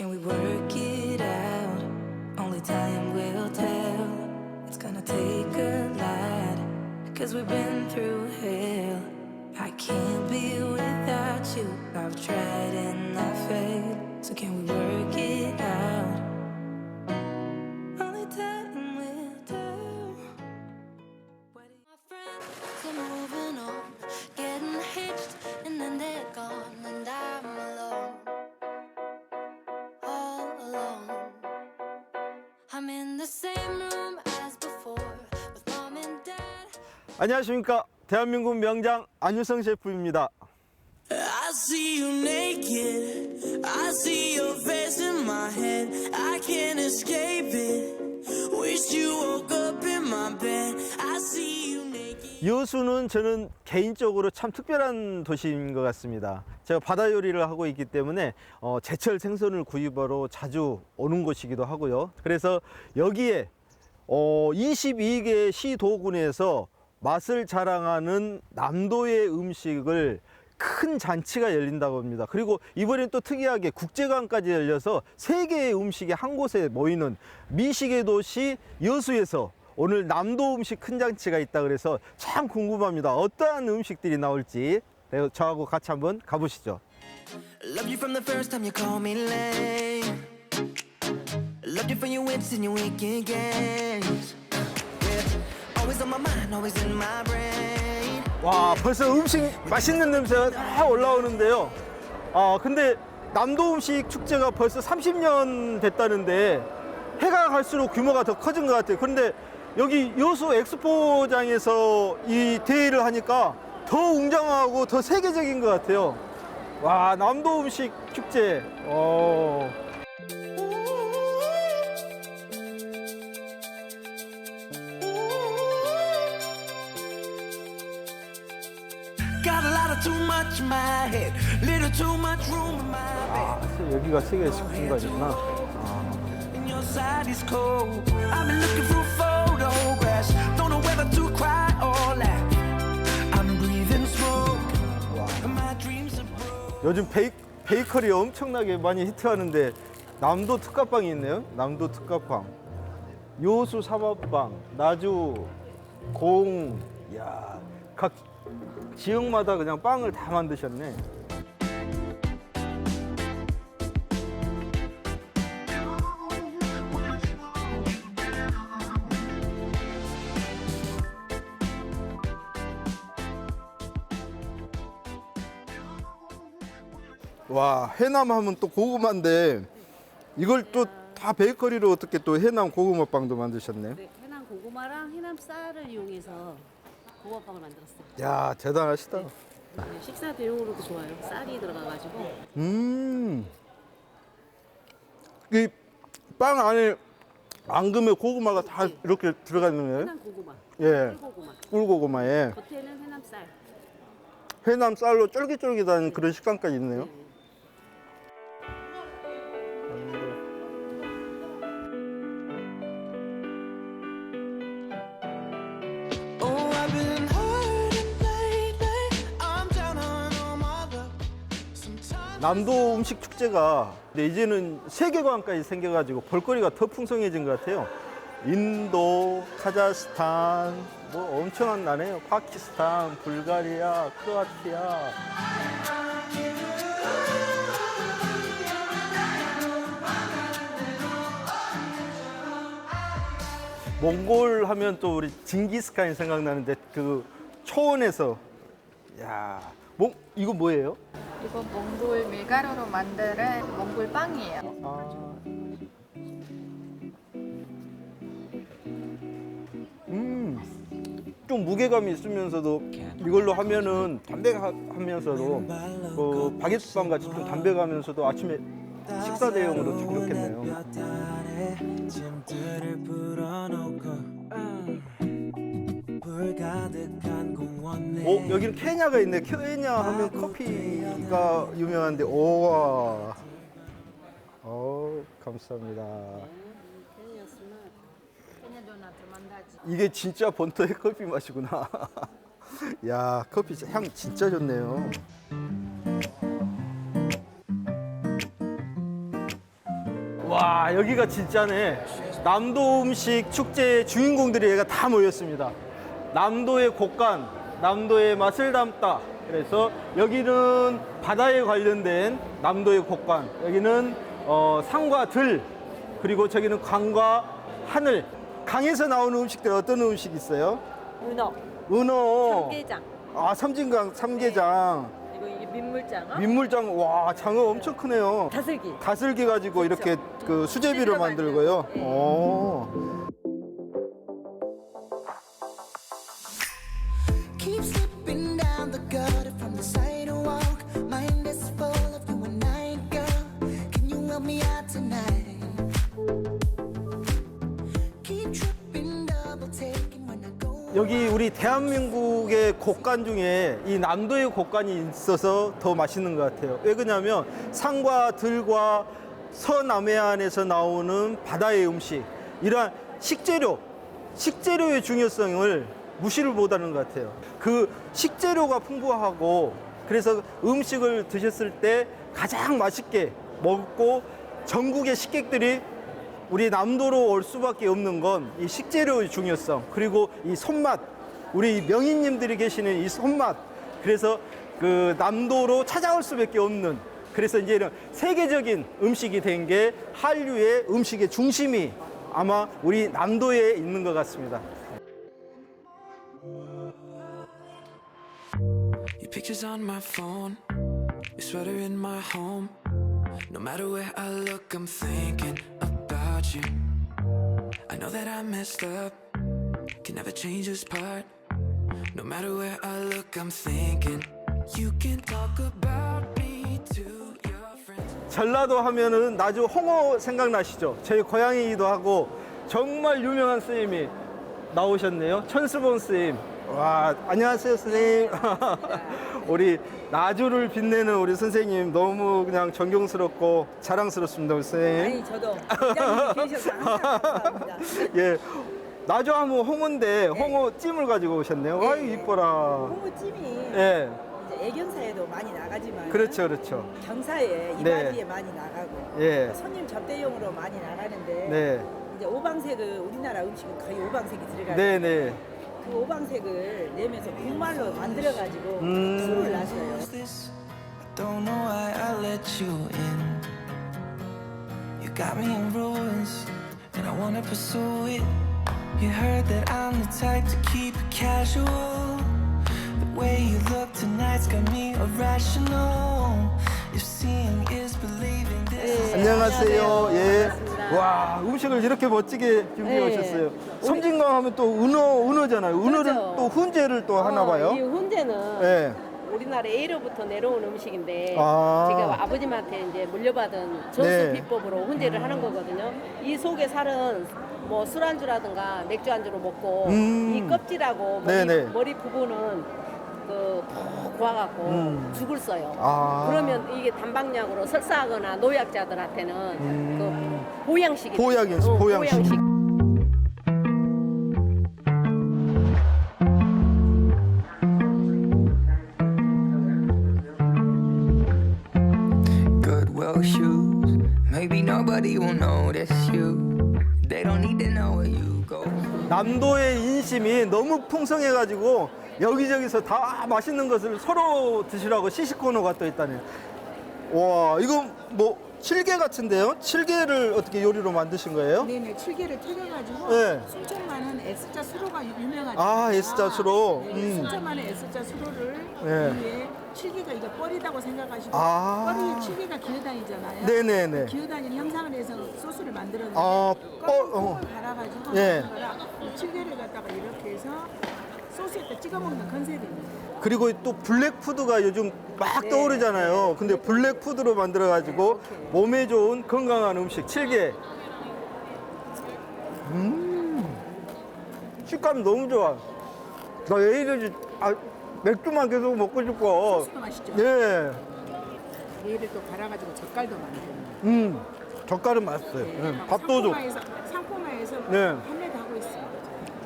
can we work it out? Only time will tell. It's gonna take a lot. Cause we've been through hell. I can't be without you. I've tried and I failed. So can we work it out? 안녕하십니까 대한민국 명장 안유성 셰프입니다 I see you naked. I see your face in my head. I can't escape it. Wish you woke up in my bed. I see you naked. 여수는 저는 개인적으로 참 특별한 도시인 것 같습니다 제가 바다 요리를 하고 있기 때문에 어, 제철 생선을 구입하러 자주 오는 곳이기도 하고요 그래서 여기에 어, 22개 시도군에서 맛을 자랑하는 남도의 음식을 큰 잔치가 열린다고 합니다. 그리고 이번엔 또 특이하게 국제관까지 열려서 세계의 음식이 한 곳에 모이는 미식의 도시 여수에서 오늘 남도 음식 큰 잔치가 있다 그래서 참 궁금합니다. 어떠한 음식들이 나올지 네, 저하고 같이 한번 가보시죠. Loved you from the first time you called me lame. Loved you for your wits and your wicked games. 와 벌써 음식 맛있는 냄새가 다 올라오는데요. 아 근데 남도 음식 축제가 벌써 30년 됐다는데 해가 갈수록 규모가 더 커진 것 같아요. 그런데 여기 여수 엑스포장에서 이 대회를 하니까 더 웅장하고 더 세계적인 것 같아요. 와 남도 음식 축제. 어. Much in my head. Little too much room in my bed. 아 여기가 세계 식품관이구나. And your side is cold. I've been looking through photographs. Don't know whether to cry or laugh. I'm breathing smoke. And my dreams are broke. 요즘 베이, 베이커리 엄청나게 많이 히트하는데 남도 특가빵이 있네요. 남도 특가빵. 요수 사과빵, 나주, 공, 야, 각 지역마다 그냥 빵을 다 만드셨네. 와, 해남 하면 또 고구마인데 이걸 또 다 베이커리로 어떻게 또 해남 고구마 빵도 만드셨네. 네, 해남 고구마랑 해남 쌀을 이용해서 고구마빵을 만들었어요. 야, 대단하시다. 네, 식사 대용으로도 좋아요. 쌀이 들어가가지고 음. 이 빵 안에 앙금에 고구마가 다 네. 이렇게 들어가는 거예요? 해남 고구마, 예. 꿀고구마. 꿀고구마에 겉에는 해남 쌀. 해남 쌀로 쫄깃쫄깃한 그런 식감까지 있네요. 네. 남도 음식 축제가 이제는 세계관까지 생겨가지고 볼거리가 더 풍성해진 것 같아요. 인도, 카자흐스탄, 뭐 엄청난 나네요. 파키스탄, 불가리아, 크로아티아. 몽골 하면 또 우리 징기스칸이 생각나는데 그 초원에서 야, 몽 이거 뭐예요? 이거 몽골 밀가루로 만드는 몽골 빵이에요. 아. 음. 좀 무게감이 있으면서도 이걸로 하면은 담백하면서도 그 바게트빵 같이 좀 담백하면서도 아침에 식사 대용으로 참 좋겠네요. 공원에 어, 여기는 케냐가 있네. 케냐 하면 커피가 유명한데, 오와. 어, 감사합니다. 이게 진짜 본토의 커피 맛이구나. 야, 커피 향 진짜 좋네요. 와 여기가 진짜네 남도 음식 축제 주인공들이 얘가 다 모였습니다 남도의 곡간 남도의 맛을 담다. 그래서 여기는 바다에 관련된 남도의 곡간 여기는 어, 산과 들 그리고 저기는 강과 하늘. 강에서 나오는 음식들 어떤 음식 있어요? 은어, 은어. 삼게장, 아 삼진강 삼게장. 그리고 이게 민물장어, 민물장 와 장어 엄청 크네요. 다슬기. 다슬기 가지고 이렇게 그 수제비를 수제비로 만들고요. 예. 오. 여기 우리 대한민국의 곡간 중에 이 남도의 곡간이 있어서 더 맛있는 것 같아요. 왜 그러냐면 산과 들과 서남해안에서 나오는 바다의 음식, 이러한 식재료, 식재료의 중요성을 무시를 못하는 것 같아요. 그 식재료가 풍부하고 그래서 음식을 드셨을 때 가장 맛있게 먹고 전국의 식객들이 우리 남도로 올 수밖에 없는 건 이 식재료의 중요성 그리고 이 손맛. 우리 명인님들이 계시는 이 손맛. 그래서 그 남도로 찾아올 수밖에 없는 그래서 이제 이런 세계적인 음식이 된 게 한류의 음식의 중심이 아마 우리 남도에 있는 것 같습니다. About you. I know that I messed up, can never change this part. No matter where I look, I'm thinking you can talk about me to your friends. 전라도 하면은 나주 홍어 생각나시죠? 저희 고향이기도 하고 정말 유명한 스님이 나오셨네요. 천수봉 스님. 와, 안녕하세요, 스님. 우리 나주를 빛내는 우리 선생님 너무 그냥 존경스럽고 자랑스럽습니다, 우리 스님. 아니 저도 계셔서 항상 감사합니다. 예. 나주 하면 홍어인데 홍어 찜을 가지고 오셨네요. 아유, 이뻐라. 홍어찜이 예. 이제 애견사에도 많이 나가지만 그렇죠, 그렇죠. 경사에 네. 이바지에 많이 나가고 예. 손님 접대용으로 많이 나가는데 네. 이제 오방색을 우리나라 음식은 거의 오방색이 들어가요. 네, 네. 그 오방색을 내면서 국말로 만들어 가지고 음. 술을 놔줘요. this? I don't know why I let you in. You got me in ruins, and I wanna pursue it. You heard that I'm the type to keep it casual. The way you look tonight's got me irrational. If seeing is believing, this. 안녕하세요. 예. 와, 음식을 이렇게 멋지게 준비해 네. 오셨어요. 섬진강 하면 또 은어, 은어잖아요. 은어를 그렇죠. 또 훈제를 또 하나 어, 봐요. 이 훈제는 예. 우리나라 예로부터 내려온 음식인데 아. 제가 아버님한테 이제 물려받은 전수 네. 비법으로 훈제를 하는 거거든요. 이 속에 살은 뭐 술안주라든가 맥주 안주로 먹고 음. 이 껍질하고 머리, 네네. 머리 부분은 그푹 구워갖고 음. 죽을 써요. 아. 그러면 이게 단방약으로 설사하거나 노약자들한테는 그 보양식이 음. 보약인, 어, 보양식. Goodwill shoes. Maybe nobody will notice you. They don't need to know where you go. 남도의 인심이 너무 풍성해가지고 여기저기서 다 맛있는 것을 서로 드시라고 시식 코너가 또 있다네요. 와, 이거 뭐 칠개 같은데요? 칠개를 어떻게 요리로 만드신 거예요? 네네 칠개를 튀겨가지고 네. 순천만은 S자 수로가 유명하죠. 아, S자 수로. 네, 음. 순천만은 S자 수로를 네. 위에 칠개가 이제 뻘이다고 생각하시고 아. 뻘이 칠개가 기어다니잖아요. 네네네. 기어다니는 형상을 해서 소스를 만들었는데 아, 뻘, 뻘, 어. 을 갈아가지고 네. 칠개를 갖다가 이렇게 해서 소스에다 찍어 먹는 컨셉입니다. 그리고 또 블랙푸드가 요즘 막 네. 떠오르잖아요. 근데 블랙푸드로 만들어가지고 몸에 좋은 건강한 음식 칠개. 음, 식감 너무 좋아. 나 얘를 아, 맥주만 계속 먹고 싶어. 소스도 맛있죠. 예. 얘를 또 갈아가지고 젓갈도 만들어요. 음, 젓갈은 맛있어요. 예, 밥도 좋고. 상품화해서 네.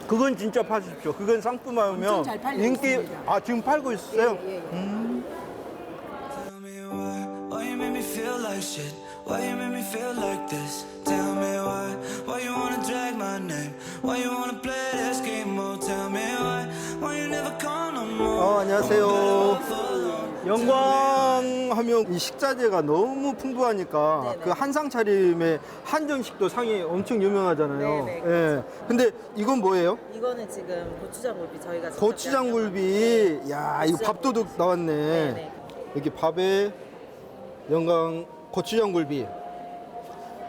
그건 진짜 파십시오. 그건 상품화하면 엄청 잘 팔리고 인기. 있습니다. 아 지금 팔고 있어요? 예, 예, 예. Tell me why, why you make me feel like shit? Why you make me feel like this? Tell me why. Why you wanna drag my name? Why you wanna play this game more? Tell me why. Why you never call no more? 어, 안녕하세요. 영광하면 이 식자재가 너무 풍부하니까 그 한상 차림의 한정식도 상이 엄청 유명하잖아요. 네네, 예. 근데 이건 뭐예요? 이거는 지금 고추장 굴비 저희가 직접 고추장굴비. 야, 이거 밥도둑 나왔네. 네네. 여기 밥에 영광 고추장 굴비.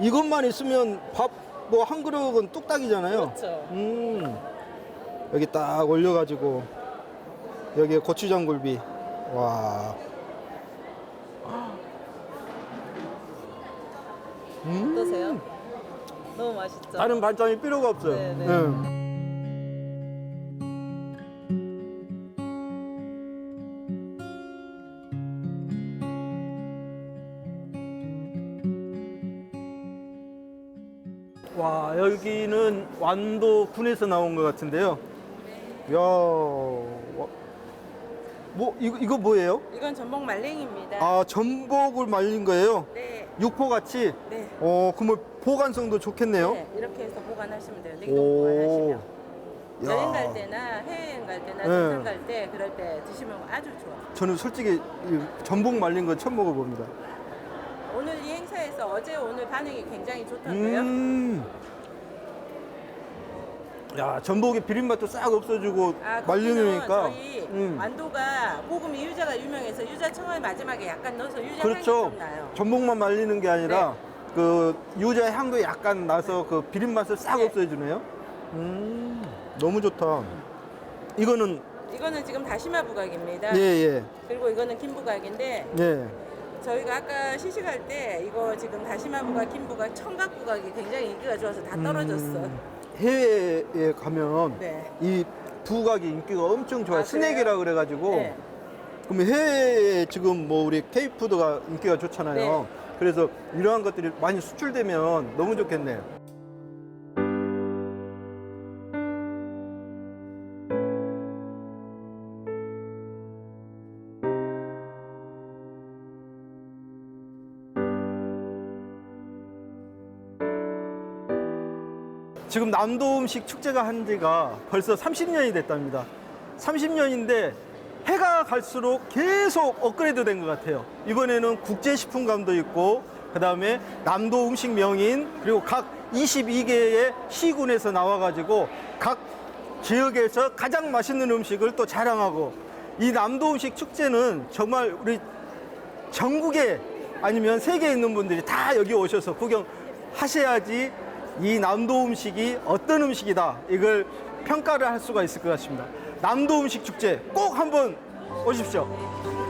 이것만 있으면 밥 뭐 한 그릇은 뚝딱이잖아요. 그렇죠. 음. 여기 딱 올려가지고 여기에 고추장 굴비. 와. 음. 어떠세요? 너무 맛있죠? 다른 반찬이 필요가 없어요. 네 네. 예. 와 여기는 완도 군에서 나온 것 같은데요. 야, 와, 뭐 이거 이거 뭐예요? 이건 전복 말랭이입니다. 아 전복을 말린 거예요. 네. 육포 같이. 네. 어 그러면 보관성도 좋겠네요. 네, 이렇게 해서 보관하시면 돼요. 냉동 오. 보관하시면. 야. 여행 갈 때나 해외여행 갈 때나 네. 등산 갈때 그럴 때 드시면 아주 좋아. 저는 솔직히 이 전복 말린 거 처음 먹어봅니다. 오늘 이 행사에서 어제 오늘 반응이 굉장히 좋던데요. 음. 야 전복의 비린맛도 싹 없어지고 아, 말리니까. 저희 음. 완도가 고금 유자가 유명해서 유자청을 마지막에 약간 넣어서 유자 향이 그렇죠. 좀 나요. 전복만 말리는 게 아니라 네. 그 유자 향도 약간 나서 그 비린맛을 싹 네. 없애주네요. 음. 너무 좋다. 이거는 이거는 지금 다시마 부각입니다. 예 예. 그리고 이거는 김 부각인데 예. 저희가 아까 시식할 때 이거 지금 다시마 부각, 김 부각, 청각 부각이 굉장히 인기가 좋아서 다 떨어졌어. 음, 해외에 가면 네. 이 부각이 인기가 엄청 좋아요. 아, 스낵이라 그래가지고. 네. 그럼 해외에 지금 뭐 우리 케이푸드가 인기가 좋잖아요. 네. 그래서 이러한 것들이 많이 수출되면 너무 좋겠네요. 남도 음식 축제가 한 지가 벌써 30년이 됐답니다. 30년인데 해가 갈수록 계속 업그레이드 된 것 같아요. 이번에는 국제식품관도 있고, 그 다음에 남도 음식 명인, 그리고 각 22개의 시군에서 나와가지고 각 지역에서 가장 맛있는 음식을 또 자랑하고, 이 남도 음식 축제는 정말 우리 전국에 아니면 세계에 있는 분들이 다 여기 오셔서 구경하셔야지 이 남도 음식이 어떤 음식이다 이걸 평가를 할 수가 있을 것 같습니다. 남도 음식 축제 꼭 한번 오십시오.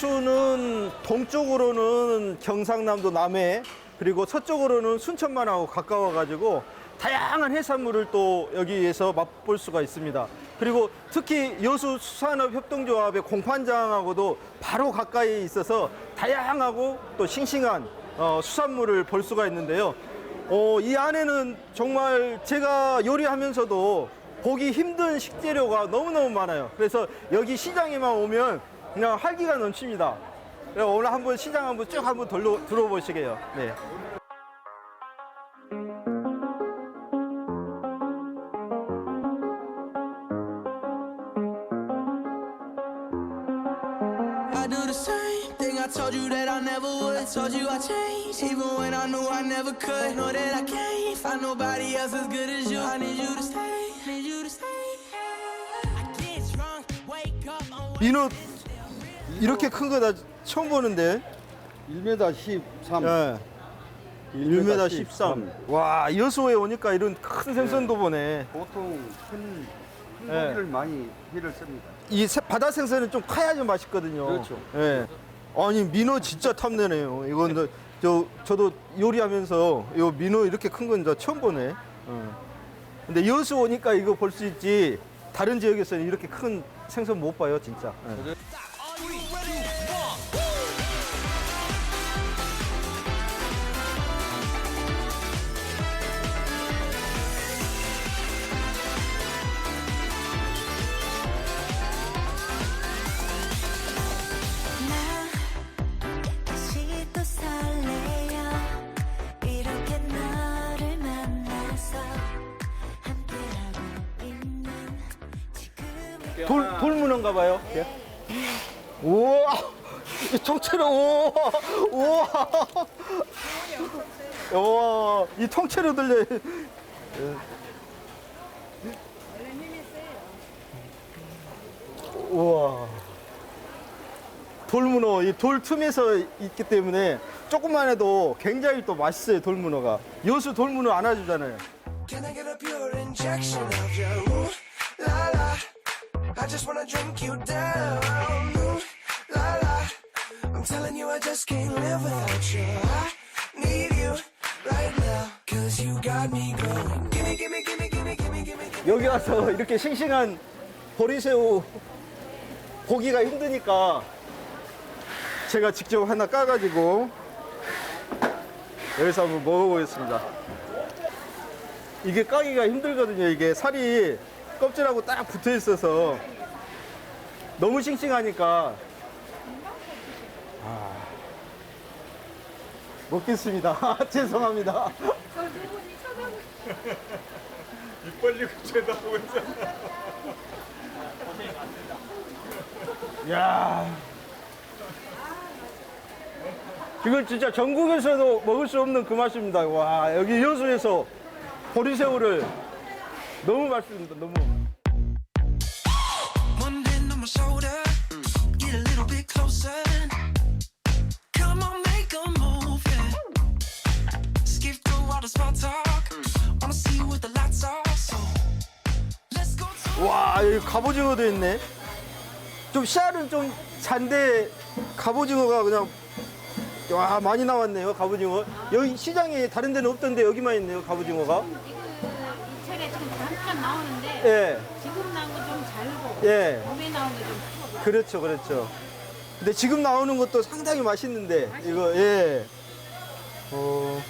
여수는 동쪽으로는 경상남도 남해 그리고 서쪽으로는 순천만하고 가까워가지고 다양한 해산물을 또 여기에서 맛볼 수가 있습니다. 그리고 특히 여수 수산업 협동조합의 공판장하고도 바로 가까이 있어서 다양하고 또 싱싱한 어, 수산물을 볼 수가 있는데요. 어, 이 안에는 정말 제가 요리하면서도 보기 힘든 식재료가 너무너무 많아요. 그래서 여기 시장에만 오면 그냥 활기가 넘칩니다. 그래서 오늘 한번 시장 한번 쭉 한번 돌려, 들어보시게요. 네. I do the same thing I told you that I never would. I told you I changed, even when I knew I never could. Know that I can't find nobody else as good as you. I need you to stay, need you to stay. I get drunk, wake up, I'm 민어 이렇게 큰 거 나 처음 보는데. 1m 13. 예. 1m 13. 와, 여수에 오니까 이런 큰 생선도 보네. 보통 큰, 큰 예. 고기를 많이 회를 씁니다. 이 새- 바다 생선은 좀 커야지 맛있거든요. 그렇죠. 예. 아니 민어 진짜 탐내네요. 이건 저, 저 저도 요리하면서 요 민어 이렇게 큰 건 저 처음 보네. 어. 근데 여수 오니까 이거 볼 수 있지. 다른 지역에서는 이렇게 큰 생선 못 봐요, 진짜. 예. 돌 돌문어인가 봐요. 예. 우와, 이 통째로 우와, 우와, 우와, 이 통째로 들려. 우와. 돌문어 이 돌 틈에서 있기 때문에 조금만 해도 굉장히 또 맛있어요 돌문어가 여수 돌문어 안아주잖아요 Can I get a pure injection of your wanna drink you down. Ooh la la. I'm telling you, I just can't live without you. I need you right now. Cause you got me going. Gimme, gimme, gimme, gimme, gimme, gimme, gimme. 여기 와서 이렇게 싱싱한 보리새우 보기가 힘드니까 제가 직접 하나 까가지고 여기서 한번 먹어보겠습니다. 이게 까기가 힘들거든요. 이게 살이 껍질하고 딱 붙어 있어서 너무 싱싱하니까 아, 먹겠습니다. 죄송합니다. 입 벌리고 쳐다보면서. 야. 이건 진짜 전국에서도 먹을 수 없는 그 맛입니다. 와, 여기 여수에서 보리새우를 너무 맛있습니다. 너무. One hand on my shoulder, get a little bit closer. Come on, make a move, yeah. Skip through all the small talk. Wanna see what the lights are, so let's go to. 와, 여기 갑오징어도 있네. 좀 씨알은 좀 잔데 갑오징어가 그냥 와 많이 나왔네요. 갑오징어. 여기 시장에 다른 데는 없던데 여기만 있네요. 갑오징어가. 이 차례 좀 잠깐 나오는데 예. 지금 나온 거좀 잘고 예. 나온 거좀 그렇죠, 그렇죠. 근데 지금 나오는 것도 상당히 맛있는데 이거 예. 어.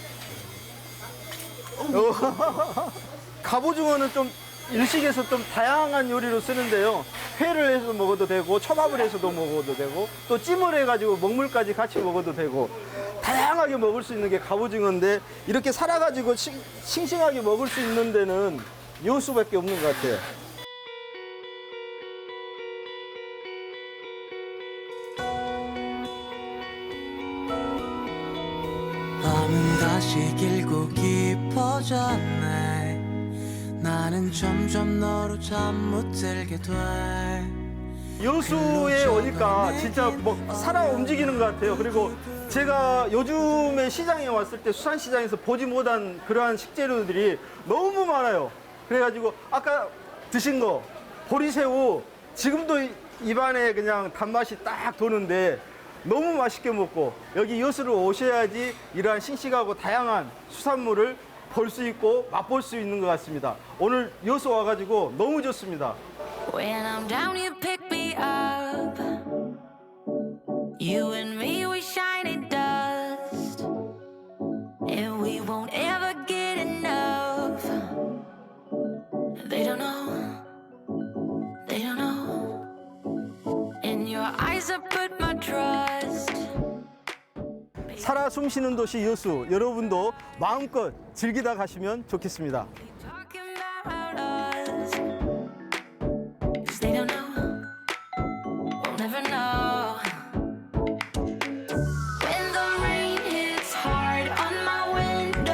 어. 갑오징어는 좀 일식에서 좀 다양한 요리로 쓰는데요. 회를 해서 먹어도 되고 초밥을 해서도 먹어도 되고 또 찜을 해가지고 먹물까지 같이 먹어도 되고 다양하게 먹을 수 있는 게 갑오징어인데 이렇게 살아가지고 싱, 싱싱하게 먹을 수 있는 데는 여수밖에 없는 것 같아요. 다시 길고 깊어졌네 나는 점점 너로 잠 못 들게 돼 여수에 오니까 진짜 뭐 살아 움직이는 것 같아요. 그리고 제가 요즘에 시장에 왔을 때 수산시장에서 보지 못한 그러한 식재료들이 너무 많아요. 그래가지고 아까 드신 거 보리새우 지금도 이- 입안에 그냥 단맛이 딱 도는데 너무 맛있게 먹고 여기 여수를 오셔야지 이러한 싱싱하고 다양한 수산물을 볼 수 있고 맛볼 수 있는 것 같습니다. 오늘 여수 와가지고 너무 좋습니다. When I'm down, you pick me up. 숨쉬는 도시 여수 여러분도 마음껏 즐기다 가시면 좋겠습니다.